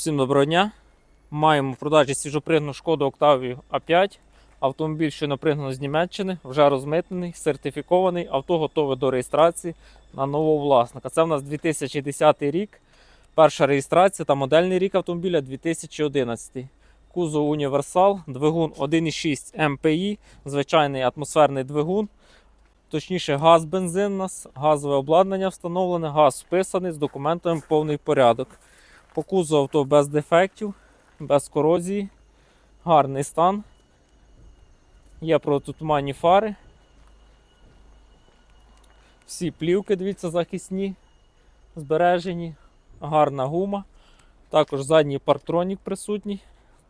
Всім доброго дня. Маємо в продажі свіжопригну шкоду Octavia A5. Автомобіль, що напригнано з Німеччини, вже розмитнений, сертифікований, авто готове до реєстрації на нового власника. Це в нас 2010 рік. Перша реєстрація та модельний рік автомобіля 2011. Кузов універсал, двигун 1,6 МПІ, звичайний атмосферний двигун. Точніше, газ бензин у нас, газове обладнання встановлене, газ вписаний з документами повний порядок. По кузову авто без дефектів, без корозії, гарний стан. Є протитуманні фари. Всі плівки, дивіться, захисні, збережені, гарна гума. Також задній парктронік присутній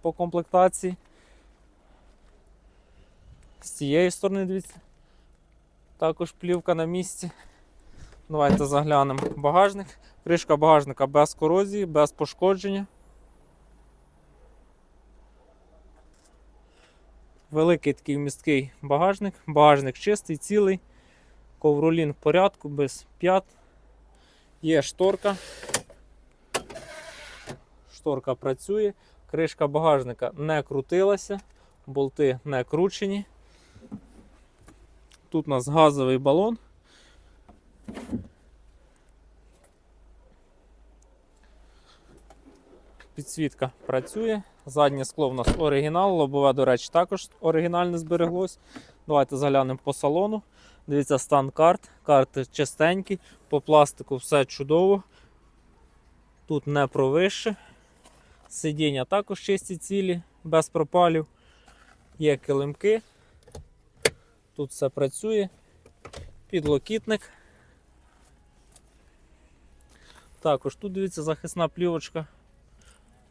по комплектації. З цієї сторони, дивіться, також плівка на місці. Давайте заглянемо багажник. Кришка багажника без корозії, без пошкодження. Великий такий місткий багажник. Багажник чистий, цілий. Ковролін в порядку, без п'ят. Є шторка. Шторка працює. Кришка багажника не крутилася, болти не кручені. Тут у нас газовий балон. Підсвітка працює. Заднє скло в нас оригінал, лобове, до речі, також оригінальне збереглось. Давайте заглянемо по салону. Дивіться, стан карт. Карти чистенькі, по пластику все чудово. Тут не провище. Сидіння також чисті цілі, без пропалів. Є килимки. Тут все працює. Підлокітник. Також тут дивіться захисна плівочка.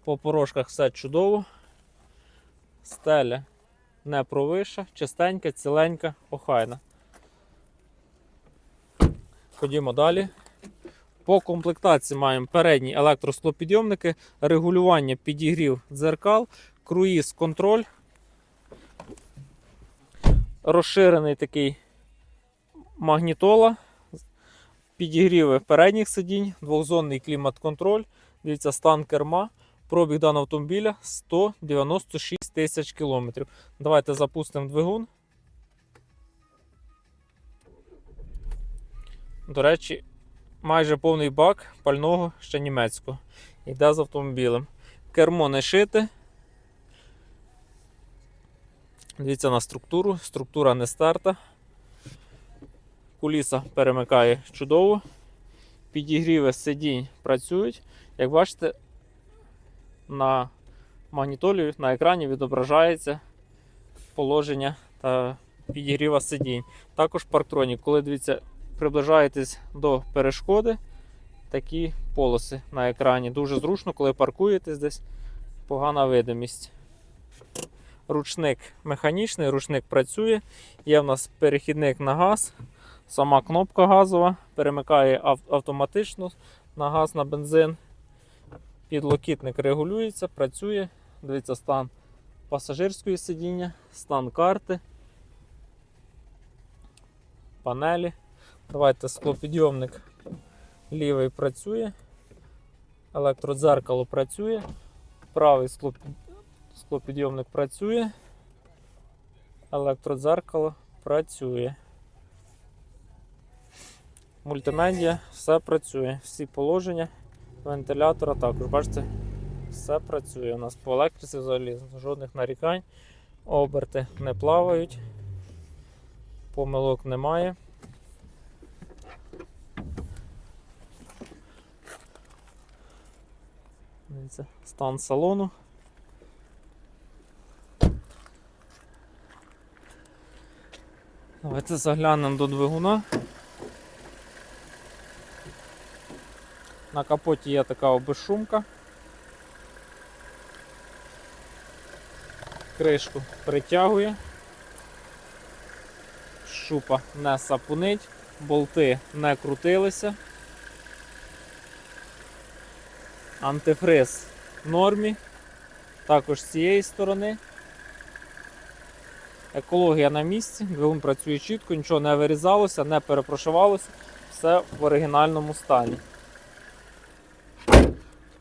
По порожках все чудово. Стеля не провиша, чистенька, ціленька, охайна. Ходімо далі. По комплектації маємо передні електросклопідйомники, регулювання підігрів дзеркал, круїз контроль. Розширений такий магнітола, підігріви передніх сидінь, двохзонний клімат-контроль. Дивіться, стан керма. Пробіг даного автомобіля 196 тисяч кілометрів. Давайте запустимо двигун. До речі, майже повний бак пального ще німецького. Йде з автомобілем. Кермо не шите. Дивіться на структуру. Структура не стерта. Куліса перемикає чудово. Підігріви сидінь працюють. Як бачите, на магнітолі на екрані відображається положення та підігріва сидінь. Також парктронік. Коли дивіться, приближаєтесь до перешкоди, такі полоси на екрані. Дуже зручно, коли паркуєтесь десь погана видимість. Ручник механічний, ручник працює. Є в нас перехідник на газ. Сама кнопка газова перемикає автоматично на газ, на бензин. Підлокітник регулюється, працює. Дивіться стан пасажирської сидіння, стан карти, панелі. Давайте склопідйомник лівий працює, електродзеркало працює, правий склопідйомник працює, електродзеркало працює. Мультимедіа, все працює, всі положення вентилятора також. Бачите, все працює. У нас по електриці взагалі жодних нарікань. Оберти не плавають, помилок немає. Дивіться, стан салону. Давайте заглянемо до двигуна. На капоті є така обезшумка. Кришку притягує. Шупа не сапунить, болти не крутилися. Антифриз в нормі. Також з цієї сторони. Екологія на місці, двигун працює чітко, нічого не вирізалося, не перепрошивалося, все в оригінальному стані.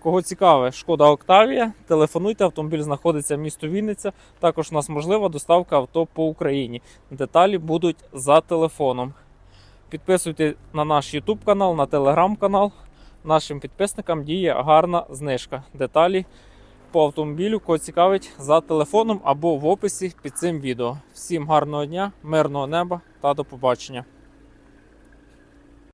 Кого цікаве, шкода Октавія, телефонуйте, автомобіль знаходиться в місто Вінниця. Також у нас можлива доставка авто по Україні. Деталі будуть за телефоном. Підписуйте на наш YouTube канал, на телеграм канал. Нашим підписникам діє гарна знижка. Деталі по автомобілю, кого цікавить, за телефоном або в описі під цим відео. Всім гарного дня, мирного неба та до побачення.